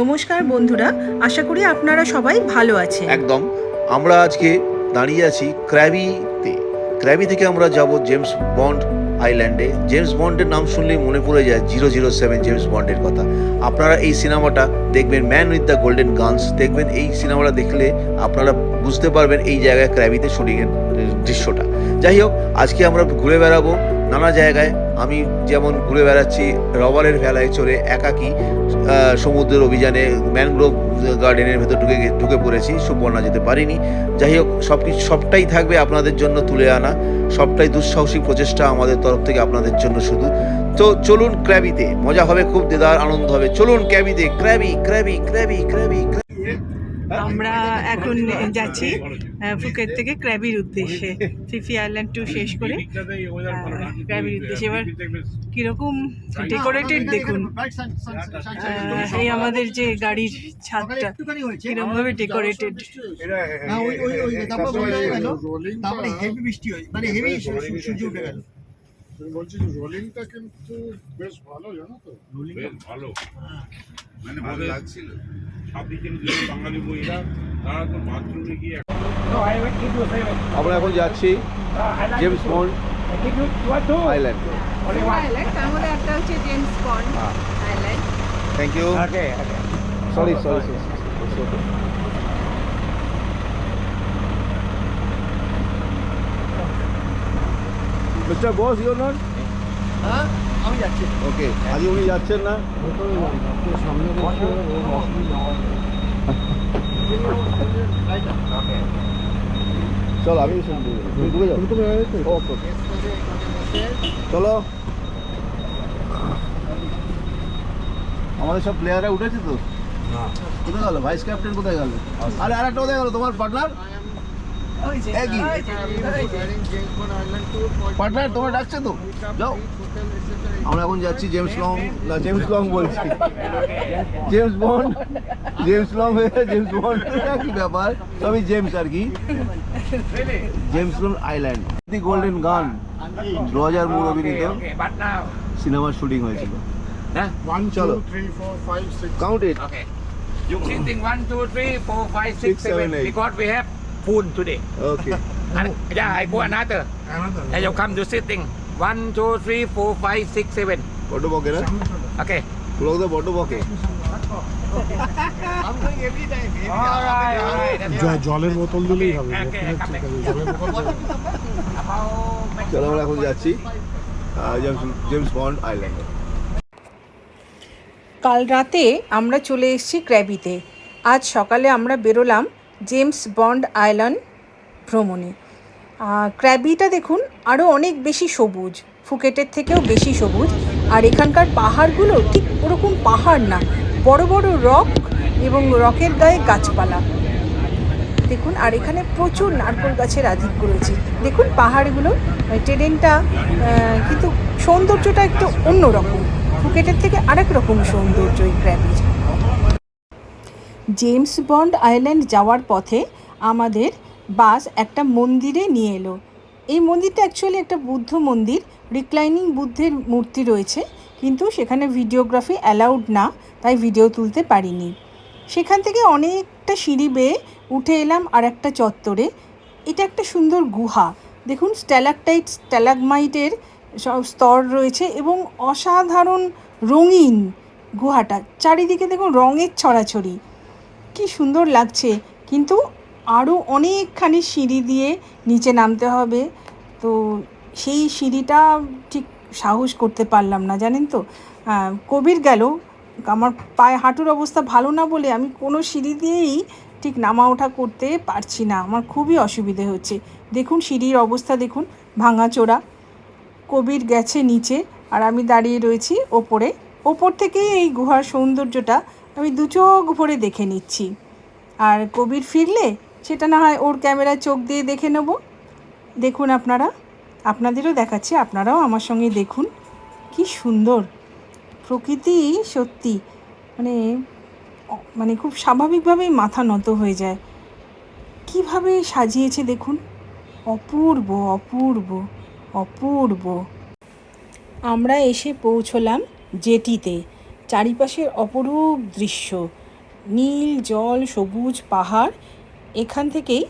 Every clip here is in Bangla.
নমস্কার বন্ধুরা, আশা করি আপনারা সবাই ভালো আছেন। একদম, আমরা আজকে দাঁড়িয়ে আছি ক্র্যাবিতে। ক্র্যাবি থেকে আমরা যাব জেমস বন্ড আইল্যান্ডে। জেমস বন্ডের নাম শুনলেই মনে পড়ে যায় জিরো জিরো সেভেন জেমস বন্ডের কথা। আপনারা এই সিনেমাটা দেখবেন, man with the golden guns দেখবেন। এই সিনেমাটা দেখলে আপনারা বুঝতে পারবেন এই জায়গায় ক্র্যাবিতে শুটিংয়ের দৃশ্যটা। যাই হোক, আজকে আমরা ঘুরে বেড়াবো নানা জায়গায় আমি যেমন ঘুরে বেড়াচ্ছি, রবারের ভেলায় চড়ে একাকি সমুদ্রের অভিযানে ম্যানগ্রোভ গার্ডেনের ভেতর ঢুকে ঢুকে পড়েছি, সুবর্ণা যেতে পারিনি। যাই হোক সব কিছু সবটাই থাকবে আপনাদের জন্য তুলে আনা, সবটাই দুঃসাহসিক প্রচেষ্টা আমাদের তরফ থেকে আপনাদের জন্য শুধু। তো চলুন ক্র্যাবিতে, মজা হবে, খুব দেদার, আনন্দ হবে। চলুন ক্র্যাবিতে ক্র্যাবি ক্র্যাবি ক্র্যাবি ক্র্যাবি। আমরা এখন যাচ্ছি ফুকেট থেকে ক্র্যাবির উদ্দেশ্যে। ফিফি আইল্যান্ড টু শেষ করে ক্র্যাবির উদ্দেশ্যে। এবার কীরকম ডেকোরেটেড দেখুন এই আমাদের যে গাড়ির ছাদটা কীরকমভাবে ডেকোরেটেড না ওই ওই ওই তারপর বন্ধ হয়ে গেল তারপরে হেভি বৃষ্টি হয় মানে হেভি সূর্য উঠে গেল। তুমি বলছি যে রোলিংটা কিন্তু বেশ ভালো জানো তো? বেশ ভালো। মানে ভালো লাগছিল সব বাঙালি বইরা তারা তো বাথরুমে গিয়ে আমরা এখন যাচ্ছি James Bond island thank you sorry sorry mister boss your not হ্যাঁ আমি যাচ্ছি। ওকে আজকে উনি যাচ্ছেন না? সামনে চলো আমি ঢুকে যাও। ওকে ওকে। চলো। আমাদের সব প্লেয়াররা উঠেছে তো? কোথায় গেল? ভাইস ক্যাপ্টেন কোথায় গেল? আরে আর একটা কোথায় গেল তোমার পার্টনার পার্টনার তোমার ডাকছে তো? যাও। আমরা এখন যাচ্ছি জেমস লং না জেমস লং বলছি। জেমস বন্ড জেমস লং হয়ে জেমস বন্ড। কি ব্যাপার? সবই জেমস আর কি। James long island. The golden gun দু হাজার মূল অভিনীত সিনেমার শুটিং হয়েছিল। ওয়ান চলো। Count it. You sitting one, two, three, four, five, Six, six, seven. seven. Because we have food today. Okay And, yeah, I go another. Another. And you come to sitting. One, two, three, four, five, six, seven. না Okay. right, all right. That's all right. জলের বোতল দিলেই হবে Okay, চলো আমরা এখন যাচ্ছি জেমস জেমস বন্ড আইল্যান্ডে কাল রাতে আমরা চলে এসেছি ক্র্যাবিতে আজ সকালে আমরা বেরোলাম জেমস বন্ড আইল্যান্ড ভ্রমণে। ক্র্যাবিটা দেখুন আরও অনেক বেশি সবুজ, ফুকেটের থেকেও বেশি সবুজ। আর এখানকার পাহাড়গুলো ঠিক ওরকম পাহাড় না, বড় বড় রক এবং রকের গায়ে গাছপালা। দেখুন, আর এখানে প্রচুর নারকোল গাছের আধিক্য রয়েছে। দেখুন পাহাড়গুলো ট্রেনটা কিন্তু সৌন্দর্যটা একটু অন্যরকম। ফুকেটের থেকে আরেক রকম সৌন্দর্য এই ক্র্যাবির। জেমস বন্ড আইল্যান্ড যাওয়ার পথে আমাদের বাস একটা মন্দিরে নিয়ে এলো। এই মন্দিরটা অ্যাকচুয়ালি একটা বুদ্ধ মন্দির রিক্লাইনিং বুদ্ধের মূর্তি রয়েছে, কিন্তু সেখানে ভিডিওগ্রাফি অ্যালাউড না, তাই ভিডিও তুলতে পারিনি। সেখান থেকে অনেকটা সিঁড়ি বেয়ে উঠে এলাম আর একটা চত্বরে। এটা একটা সুন্দর গুহা। দেখুন স্ট্যালাকটাইট স্ট্যালাগমাইটের সব স্তর রয়েছে এবং অসাধারণ রঙিন গুহাটা। চারিদিকে দেখুন, রঙের ছড়াছড়ি। কি সুন্দর লাগছে। কিন্তু আরও অনেকখানি সিঁড়ি দিয়ে নিচে নামতে হবে। তো সেই সিঁড়িটা ঠিক সাহস করতে পারলাম না, জানেন তো? কবির গেল। আমার পায়ে হাঁটুর অবস্থা ভালো না বলে আমি কোনো সিঁড়ি দিয়েই ঠিক নামা ওঠা করতে পারছি না। আমার খুবই অসুবিধে হচ্ছে। দেখুন সিঁড়ির অবস্থা, দেখুন ভাঙাচোরা। কবির গেছে নিচে আর আমি দাঁড়িয়ে রয়েছি ওপরে। ওপর থেকেই এই গুহার সৌন্দর্যটা আমি দু চোখ ভরে দেখে নিচ্ছি। আর কবির ফিরলে সেটা না হয় ওর ক্যামেরায় চোখ দিয়ে দেখে নেব। দেখুন আপনারা, আপনাদেরও দেখাচ্ছি, আপনারাও আমার সঙ্গে দেখুন। কি সুন্দর। প্রকৃতি সত্যি মানে মানে খুব স্বাভাবিকভাবেই মাথা নত হয়ে যায়। কীভাবে সাজিয়েছে দেখুন। অপূর্ব অপূর্ব অপূর্ব। আমরা এসে পৌঁছলাম জেটিতে। চারিপাশের অপরূপ দৃশ্য। নীল, জল, সবুজ, পাহাড়। এখান থেকেই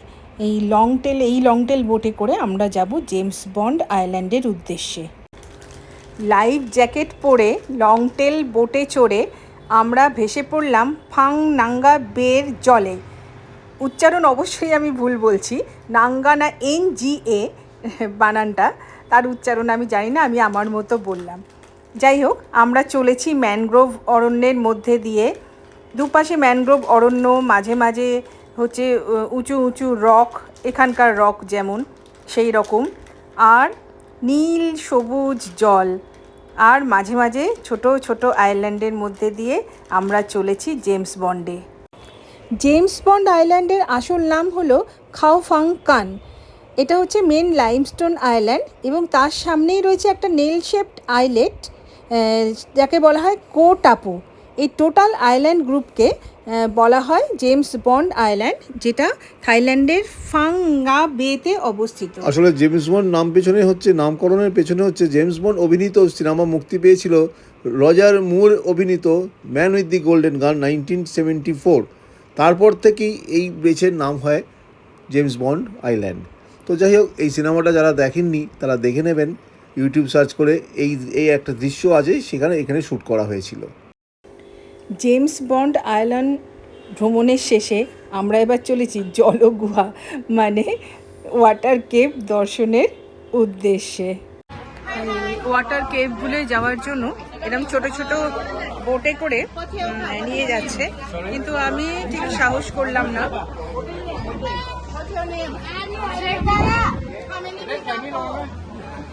এই লং টেল এই লং টেল বোটে করে আমরা যাব জেমস বন্ড আইল্যান্ডের উদ্দেশ্যে। লাইফ জ্যাকেট পরে লং টেল বোটে চড়ে আমরা ভেসে পড়লাম ফাং নাঙ্গা বের জলে। উচ্চারণ অবশ্যই আমি ভুল বলছি। নাঙ্গা না এন জি এ বানানটা, তার উচ্চারণ আমি জানি না, আমি আমার মতো বললাম। যাই হোক আমরা চলেছি ম্যানগ্রোভ অরণ্যের মধ্যে দিয়ে। দুপাশে ম্যানগ্রোভ অরণ্য, মাঝে মাঝে হচ্ছে উঁচু উঁচু রক, এখানকার রক যেমন, সেই রকম। আর নীল সবুজ জল। আর মাঝে মাঝে ছোট ছোট আইল্যান্ডের মধ্যে দিয়ে আমরা চলেছি জেমস বন্ডে। জেমস বন্ড আইল্যান্ডের আসল নাম হলো খাওফাং কান এটা হচ্ছে মেন লাইমস্টোন আইল্যান্ড এবং তার সামনেই রয়েছে একটা নেল শেপড আইলেট। যাকে বলা হয় কো টাপু এই টোটাল আইল্যান্ড গ্রুপকে বলা হয় জেমস বন্ড আইল্যান্ড, যেটা থাইল্যান্ডের ফাংগা বেতে অবস্থিত। আসলে জেমস বন্ড নাম পেছনে হচ্ছে, নামকরণের পেছনে হচ্ছে জেমস বন্ড অভিনীত সিনেমা মুক্তি পেয়েছিল রজার মুর অভিনীত man with the golden gun nineteen seventy four. তারপর থেকেই এই বেচের নাম হয় জেমস বন্ড আইল্যান্ড। তো যাই হোক, এই সিনেমাটা যারা দেখেননি, তারা দেখে নেবেন। ইউটিউব সার্চ করে এই এই একটা দৃশ্য আছে সেখানে এখানে শ্যুট করা হয়েছিল। জেমস বন্ড আইল্যান্ড ভ্রমণের শেষে আমরা এবার চলেছি জলগুহা মানে ওয়াটার কেভ দর্শনের উদ্দেশ্যে। ওয়াটার কেভগুলো যাওয়ার জন্য এরকম ছোট ছোট বোটে করে নিয়ে যাচ্ছে। কিন্তু আমি ঠিক সাহস করলাম না।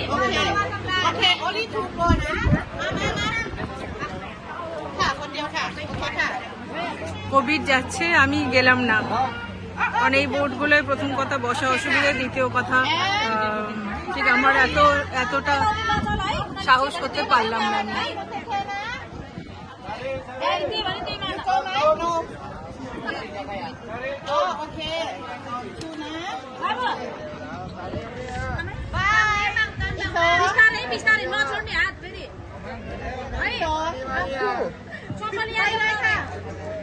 Okay, only two คนนะ มามามาค่ะ คนเดียวค่ะ โอเคค่ะ কোভিড যাচ্ছে আমি গেলাম না কারণ এই বোটগুলোয় প্রথম কথা বসা অসুবিধা দ্বিতীয় কথা আহ, ঠিক আমার এত এতটা সাহস করতে পারলাম না আমি Oh, okay. Two นะ Bye. Bye. Pistarin, no, turn me out, ready. สองไปเลยค่ะ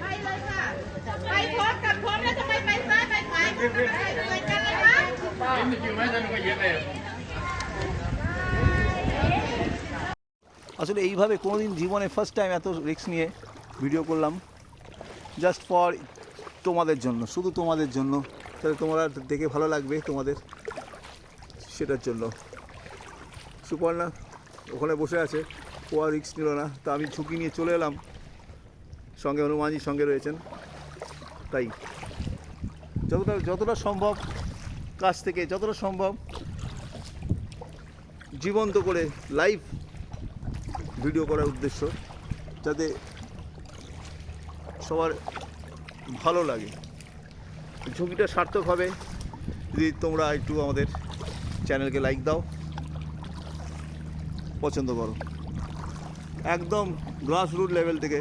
ไปเลยค่ะ ไปพร้อมกับพร้อมแล้วทำไมไปซ้ายไปขวาไปด้วยกันเลยคะ আসলে এইভাবে কোনোদিন জীবনে ফার্স্ট টাইম এত রিস্ক নিয়ে ভিডিও করলাম জাস্ট ফর তোমাদের জন্য, শুধু তোমাদের জন্য। তাহলে তোমরা দেখে ভালো লাগবে তোমাদের সেটার জন্য। সুপর্ণা ওখানে বসে আছে ও আর রিস্ক নিল না। তা আমি ঝুঁকি নিয়ে চলে এলাম। সঙ্গে হনুমানজির সঙ্গে রয়েছেন। তাই যতটা যতটা সম্ভব কাছ থেকে, যতটা সম্ভব জীবন্ত করে লাইভ ভিডিও করার উদ্দেশ্য, যাতে সবার ভালো লাগে। ঝুঁকিটা সার্থক হবে। যদি তোমরা একটু আমাদের চ্যানেলকে লাইক দাও, পছন্দ করো। একদম গ্রাস রুট লেভেল থেকে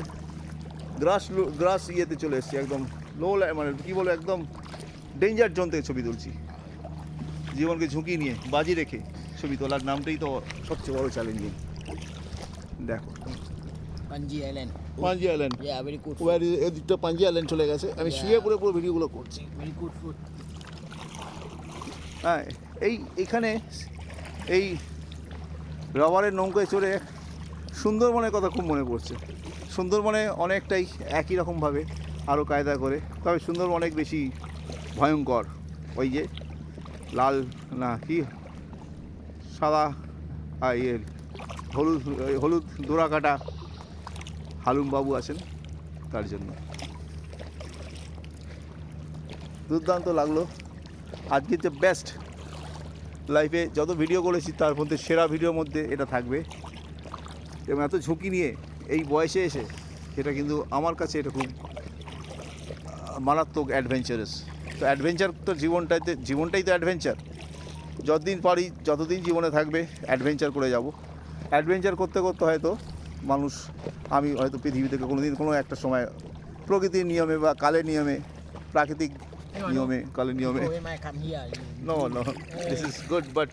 গ্রাস গ্রাস ইয়েতে চলে এসেছি, একদম লো মানে কী বলো একদম ডেঞ্জার জোন থেকে ছবি তুলছি। জীবনকে ঝুঁকি নিয়ে বাজি রেখে ছবি তোলার নামটাই তো সবচেয়ে বড় চ্যালেঞ্জিং দেখো। Panji Island. Panji island Yeah, very এদিকটা পাঞ্জি আইল্যান্ড চলে গেছে। আমি শুয়ে পড়ে পুরো ভিডিওগুলো করছি. হ্যাঁ এই এখানে এই রবারের নৌকায় চড়ে সুন্দরবনের কথা খুব মনে পড়ছে। সুন্দরবনে অনেকটাই একই রকমভাবে আরও কায়দা করে। তবে সুন্দরবন অনেক বেশি ভয়ঙ্কর। ওই যে লাল না কি? সাদা আর ইয়ে হলুদ হলুদ দোরা কাটা হালুম বাবু আছেন তার জন্য। দুর্দান্ত লাগল। আজকে যে বেস্ট লাইফে যত ভিডিও করেছি, তার মধ্যে সেরা ভিডিওর মধ্যে এটা থাকবে। এবং এত ঝুঁকি নিয়ে এই বয়সে এসে এটা কিন্তু আমার কাছে এটা খুব মারাত্মক অ্যাডভেঞ্চারাস তো অ্যাডভেঞ্চার তো জীবনটাতে জীবনটাই তো অ্যাডভেঞ্চার যতদিন পারি, যতদিন জীবনে থাকবে অ্যাডভেঞ্চার করে যাব। অ্যাডভেঞ্চার করতে করতে হয়তো মানুষ আমি হয়তো পৃথিবী থেকে কোনো দিন কোনো একটা সময় প্রকৃতির নিয়মে বা কালের নিয়মে প্রাকৃতিক নিয়মে কালের নিয়মে। No no this is good but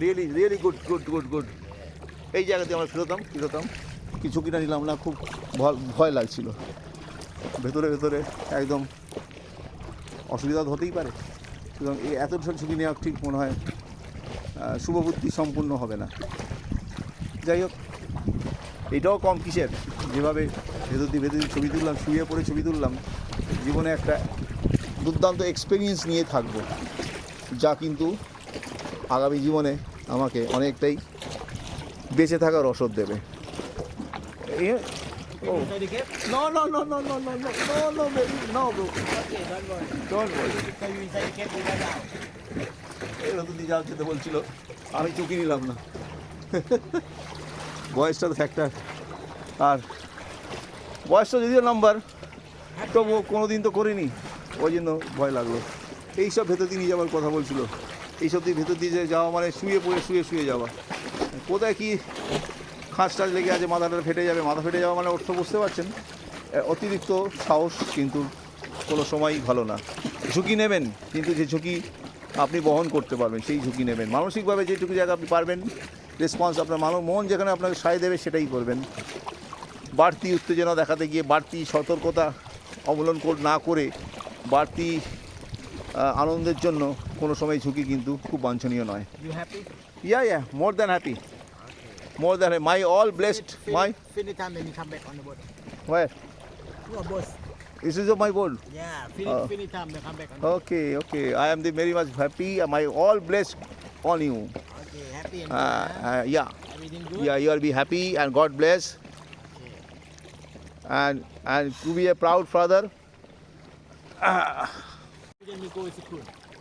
really really good good good good এই জায়গাতে আমরা ফেরোতাম ফেরোতাম। কিছু কিনা নিলাম না খুব ভয় ভয় লাগছিল। ভেতরে ভেতরে একদম অসুবিধা তো হতেই পারে। সুতরাং এই এত ঝুঁকি নেওয়া ঠিক মনে হয় শুভবুদ্ধি সম্পূর্ণ হবে না। যাই হোক এটাও কম কিসের যেভাবে ভেতর দিয়ে ভেতর দিয়ে ছবি তুললাম শুয়ে পড়ে ছবি তুললাম জীবনে একটা দুর্দান্ত এক্সপিরিয়েন্স নিয়ে থাকব যা কিন্তু আগামী জীবনে আমাকে অনেকটাই বেঁচে থাকার রসদ দেবে Okay, don't worry. you inside the cave, বলছিল আমি চুকি নিলাম না বয়সটা তো ফ্যাক্টর আর বয়সটা যদিও নাম্বার তবু কোনো দিন তো করিনি। ওই জন্য ভয় লাগল। এইসব ভেতর দিয়ে নিয়ে যাওয়ার কথা বলছিল। এইসব দিয়ে ভেতর দিয়ে যাওয়া মানে শুয়ে পড়ে, শুয়ে শুয়ে যাওয়া। কোথায় কি খাঁচ টাচ লেগে আছে, মাথাটা ফেটে যাবে, মাথা ফেটে যাওয়া মানে অর্থ বুঝতে পারছেন। অতিরিক্ত সাহস কিন্তু কোনো সময়ই ভালো না। ঝুঁকি নেবেন, কিন্তু যে ঝুঁকি আপনি বহন করতে পারবেন, সেই ঝুঁকি নেবেন। মানসিকভাবে যেটুকু জায়গা আপনি পারবেন রেসপন্স আপনার মানব মন যেখানে আপনাকে সায় দেবে সেটাই করবেন। বাড়তি উত্তেজনা দেখাতে গিয়ে বাড়তি সতর্কতা অবলম্বন না করে বাড়তি আনন্দের জন্য কোনো সময় ঝুঁকি কিন্তু খুব বাঞ্ছনীয় নয়। Yeah yeah more than happy more than my all blessed my okay okay I am the very much happy my all blessed on you Okay, happy and Uh, uh, yeah, Everything good? yeah. You will be happy and God bless. Okay. And and to be a proud father. To school.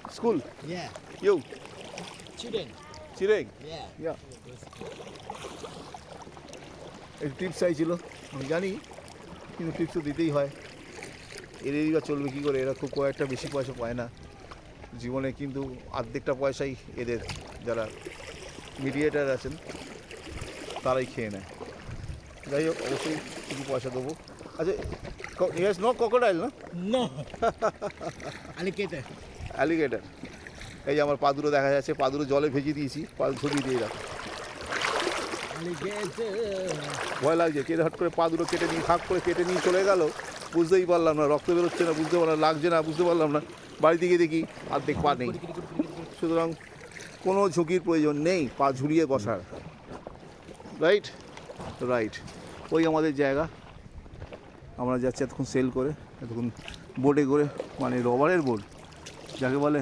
School. Yeah. You, Children. Chirag. Yeah. Yeah. এই টিপস চাইছিল আমি জানি কিন্তু টিপস তো দিতেই হয় এদেরই বা চলবে কী করে এরা খুব কয়েকটা বেশি পয়সা পায় না জীবনে কিন্তু অর্ধেকটা পয়সাই এদের যারা মিডিয়েটার আছেন তারাই খেয়ে নেয়। যাই হোক অবশ্যই কিছু পয়সা দেবো। আচ্ছা ইয়াস নো ক্রোকোডাইল না? No. Alligator. অ্যালিগেটার এই যে আমার পাদুরো দেখা যাচ্ছে পাদুরো জলে ভেজে দিয়েছি পাল ছবি দিয়ে রাখ. ভয় লাগছে কেটে হট করে পা দুটো কেটে নিয়ে ফাঁক করে কেটে নিয়ে চলে গেল। বুঝতেই পারলাম না রক্ত বেরোচ্ছে না বুঝতে পারলাম লাগছে না বুঝতে পারলাম না। বাড়িতে গিয়ে দেখি অর্ধেক পা নেই। সুতরাং কোনো ঝুঁকির প্রয়োজন নেই পা ঝুলিয়ে বসার। রাইট রাইট ওই আমাদের জায়গা। আমরা যাচ্ছি এতক্ষণ সেল করে এতক্ষণ বোটে করে মানে রবারের বোট যাকে বলে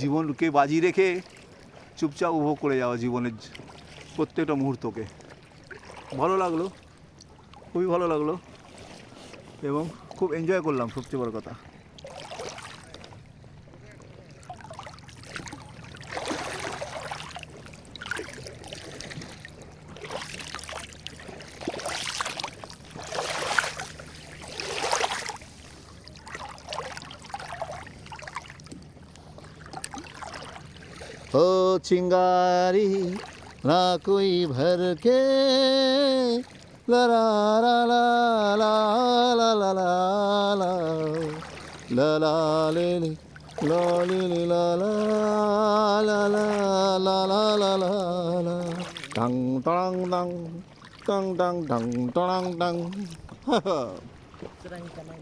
জীবনকে বাজি রেখে চুপচাপ উপভোগ করে যাওয়া জীবনের প্রত্যেকটা মুহূর্তকে। ভালো লাগল খুবই ভালো লাগল এবং খুব এনজয় করলাম সবচেয়ে বড় কথা। चिंगारी ना कोई भर के ला ला ला ला ला ला ला ला ला ला ला ले ले ला ले ले ला ला ला ला ला ला ला ला ला टंग टंग टंग टंग टंग टंग टंग टंग Terang, terang,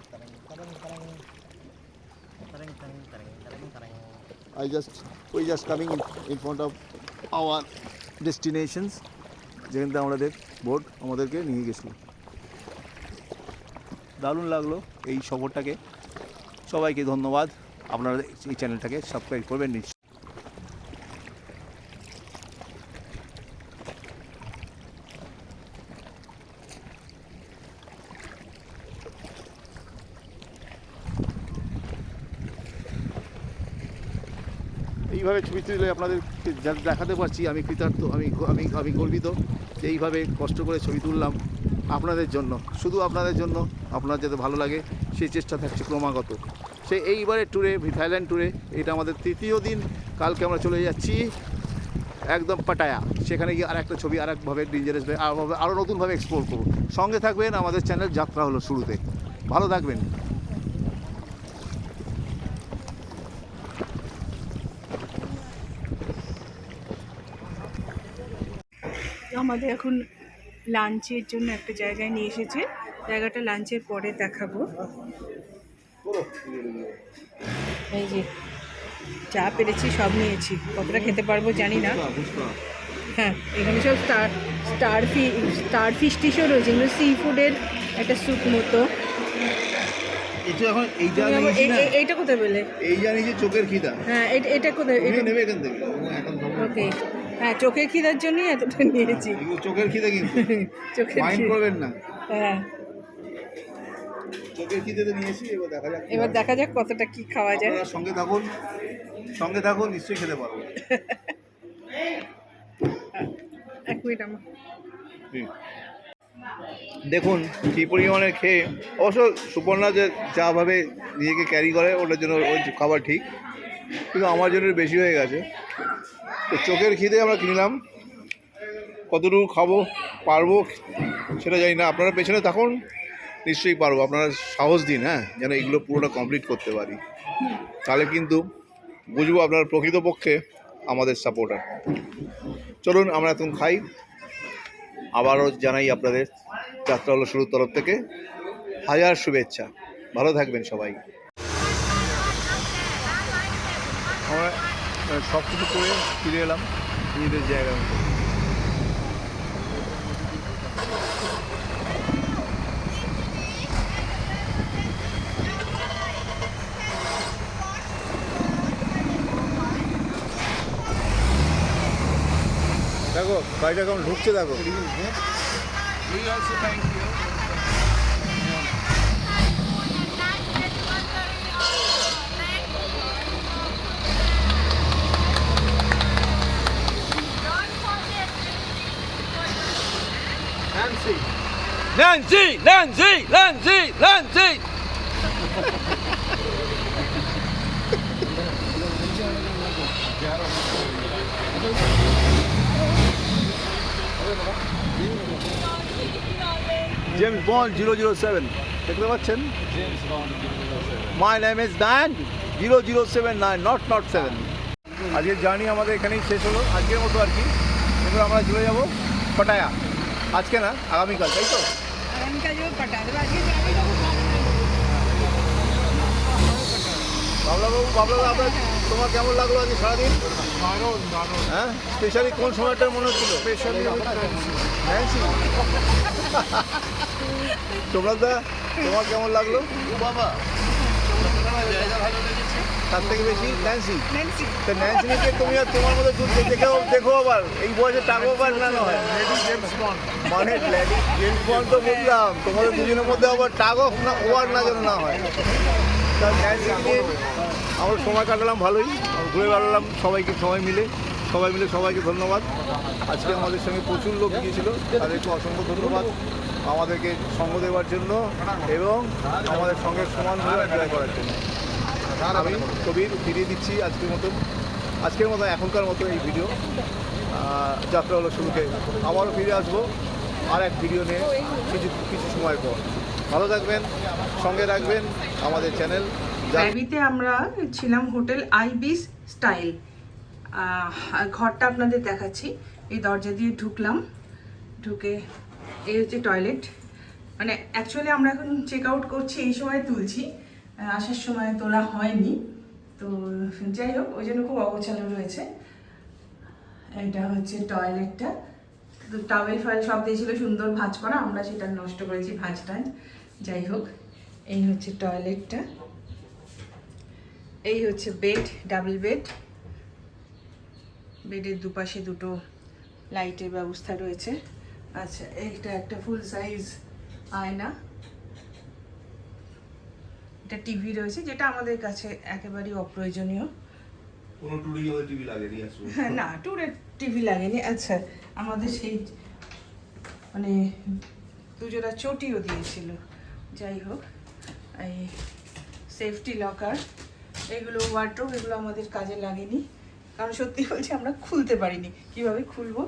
I just we just coming in, in front of our destinations. যেখান থেকে আমাদের বোট আমাদেরকে নিয়ে গেছিল। দারুণ লাগল এই সফরটাকে। সবাইকে ধন্যবাদ। আপনারা এই চ্যানেলটাকে সাবস্ক্রাইব করবেন নিশ্চয়ই। এইভাবে ছবি তুলে আপনাদের দেখাতে পারছি, আমি কৃতার্থ, আমি আমি আমি গর্বিত যে এইভাবে কষ্ট করে ছবি তুললাম আপনাদের জন্য। শুধু আপনাদের জন্য, আপনার যাতে ভালো লাগে, সেই চেষ্টা থাকছে ক্রমাগত। সে এইবারের ট্যুরে থাইল্যান্ড ট্যুরে এটা আমাদের তৃতীয় দিন। কালকে আমরা চলে যাচ্ছি একদম পাটায়া। সেখানে গিয়ে আর একটা ছবি আর একভাবে ডেঞ্জারাস আরও নতুনভাবে এক্সপ্লোর করব। সঙ্গে থাকবেন আমাদের চ্যানেল যাত্রা হলো শুরুতে। ভালো থাকবেন। আমাদের এখন লাঞ্চের জন্য একটা জায়গায় নিয়ে এসেছে। জায়গাটা লাঞ্চের পরে দেখাবো। এই যে যা পেরেছি সব নিয়েছি। কতটা খেতে পারব জানি না। হ্যাঁ এখানে সব স্টার স্টার ফি স্টার ফিশ টিশও রয়েছে এগুলো সি ফুডের একটা স্যুপ মতো। এটা এখন এই যা এইটা কোথায় পেলে? এই যা নিয়েছি চোখের খিদা। হ্যাঁ এটা কোথায়? এটা নেবে এখান থেকে। ওকে হ্যাঁ চোখের খিদার জন্যই এতটা নিয়েছি। এগুলো চোখের খিদে কিন্তু। চোখের মাইন্ড করবেন না। হ্যাঁ। চোখের খিদেতে নিয়েছি এবার দেখা যাক এবার দেখা যাক কতটা কি খাওয়া যায়। সঙ্গে থাকুন সঙ্গে থাকুন নিশ্চয়ই খেতে পারব। এক মিনিট আমার। দেখুন কী পরিমাণে খেয়ে অবশ্য সুপর্ণা যে যাভাবে নিজেকে ক্যারি করে ওটার জন্য ওই খাবার ঠিক। কিন্তু আমার জন্য বেশি হয়ে গেছে। তো চোখের খিদে আমরা কিনলাম কতটুকু খাব, পারব সেটা জানি না। আপনারা পেছনে থাকুন, নিশ্চয়ই পারব। আপনারা সাহস দিন হ্যাঁ যেন এগুলো পুরোটা কমপ্লিট করতে পারি। তাহলে কিন্তু বুঝব আপনার প্রকৃতপক্ষে আমাদের সাপোর্টার চলুন, আমরা এখন খাই। আবারও জানাই আপনাদের যাত্রা হলো শুরুর তরফ থেকে। হাজার শুভেচ্ছা। ভালো থাকবেন সবাই আমরা সব কিছু করে ফিরে এলাম নিজেদের জায়গা মতো দেখো গাড়িটা কেমন ঢুকছে দেখো। Nancy, Nancy, Nancy, Nancy. James Bond zero zero seven দেখতে পাচ্ছেন my name is Bond zero zero seven nine not not seven আজকের জার্নি আমাদের এখানেই শেষ হলো। আজকের মতো আর কি। এবার আমরা চলে যাব পাটায়া আজকে না আগামীকাল তাই তো? বাবলাবাবু বাবলাবাবু আপনার তোমার কেমন লাগল আজকে সারাদিন? হ্যাঁ? স্পেশালি কোন সময়টা মনে হচ্ছিল? স্পেশালি তোমরা দা তোমার কেমন লাগল? বাবা। তার থেকে বেশি ন্যান্সি তো ন্যান্সিকে তুমি আর তোমার মধ্যে দূর দেখেও দেখো আবার এই বয়সে টাকা আবার না নয় লেডি জেমস বন্ড মানে তো বুঝলাম তোমাদের দুজনের মধ্যে আবার টাগ অফ না ওয়ার না যেন না হয়। তা ন্যান্সি নিয়ে আমরা সময় কাটালাম ভালোই ঘুরে বেড়ালাম সবাইকে সবাই মিলে সবাই মিলে সবাইকে ধন্যবাদ। আজকে আমাদের সঙ্গে প্রচুর লোক গিয়েছিল তাদেরকে অসংখ্য ধন্যবাদ আমাদেরকে সঙ্গ দেওয়ার জন্য এবং আমাদের সঙ্গে সমানভাবে এনজয় করার জন্য। আমি কবির ফিরিয়ে দিচ্ছি আজকের মতো আজকের মতো এখনকার মতো এই ভিডিও যাত্রা হলো শুরুতে। আবারও ফিরে আসব আর এক ভিডিও নিয়ে কিছু কিছু সময় পর। ভালো থাকবেন, সঙ্গে রাখবেন আমাদের চ্যানেল প্রাইভিতে আমরা ছিলাম হোটেল আইবিস স্টাইল। ঘরটা আপনাদের দেখাচ্ছি। এই দরজা দিয়ে ঢুকলাম। ঢুকে এই হচ্ছে টয়লেট মানে অ্যাকচুয়ালি আমরা এখন চেক আউট করছি, এই সময় তুলছি। আসার সময় তোলা হয়নি। তো, যাই হোক, ওই জন্য খুব অগোছালো রয়েছে। এটা হচ্ছে টয়লেটটা তো টাওয়েল ফাইল সব দিয়েছিল সুন্দর ভাঁজ করা। আমরা সেটা নষ্ট করেছি ভাঁজ টাজ যাই হোক, এই হচ্ছে টয়লেটটা এই হচ্ছে বেড ডাবল বেড বেডের দুপাশে দুটো লাইটের ব্যবস্থা রয়েছে। আচ্ছা এইটা একটা ফুল সাইজ আয়না। এটা টিভি রয়েছে যেটা আমাদের কাছে একেবারেই অপ্রয়োজনীয়। কোনো টুরি আমাদের টিভি লাগেনি আসলে হ্যাঁ না ট্যুরের টিভি লাগেনি। আচ্ছা আমাদের সেই মানে দুজোড়া চটিও দিয়েছিল। যাই হোক এই সেফটি লকার এগুলো ওয়ার্ড্রোব এগুলো আমাদের কাজে লাগেনি। কারণ সত্যি বলছি আমরা খুলতে পারিনি। কীভাবে খুলবো?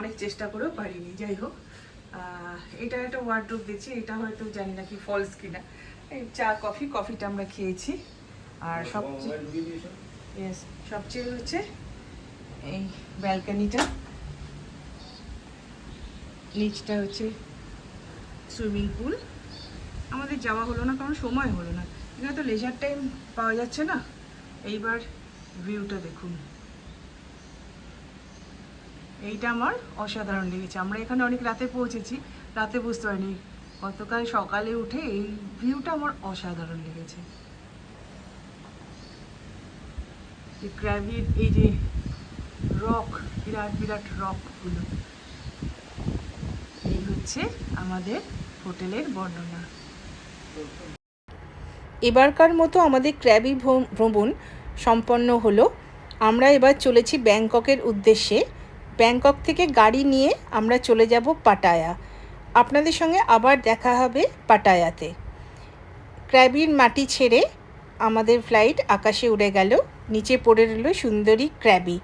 অনেক চেষ্টা করেও পারিনি। যাই হোক এটা একটা ওয়ার্ড্রোব দিচ্ছি এটা হয়তো জানি না কি ফলস কিনা। এই চা কফি কফিটা আমরা খেয়েছি। আর সবচেয়ে ইয়েস সবচেয়ে হচ্ছে এই ব্যালকানিটা। নিচটা হচ্ছে সুইমিং পুল। আমাদের যাওয়া হলো না কারণ সময় হলো না। এখানে তো লেজার টাইম পাওয়া যাচ্ছে না। এইবার ভিউটা দেখুন। এইটা আমার অসাধারণ লেগেছে। আমরা এখানে অনেক রাতে পৌঁছেছি। রাতে বুঝতে পারিনি গতকাল সকালে উঠে এই ভিউটা আমার অসাধারণ লেগেছে। এই গ্র্যাভির এই যে রক, বিরাট বিরাট রকগুলো। এই হচ্ছে আমাদের হোটেলের বর্ণনা। এবারকার মতো আমাদের ক্র্যাবি ভ্রম- ভ্রমণ সম্পন্ন হলো। আমরা এবার চলেছি ব্যাংককের উদ্দেশ্যে। ব্যাংকক থেকে গাড়ি নিয়ে আমরা চলে যাব পাটায়া। আপনাদের সঙ্গে আবার দেখা হবে পাটায়াতে। ক্র্যাবির মাটি ছেড়ে আমাদের ফ্লাইট আকাশে উড়ে গেল, নিচে পড়ে রইল সুন্দরী ক্র্যাবি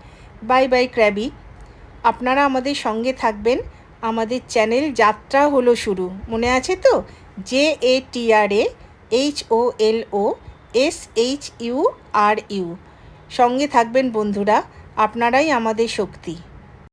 বাই বাই ক্র্যাবি আপনারা আমাদের সঙ্গে থাকবেন। আমাদের চ্যানেল যাত্রা হলো শুরু। মনে আছে তো? J A T R A, H O L O, S H U R U. সঙ্গে থাকবেন বন্ধুরা। আপনারাই আমাদের শক্তি।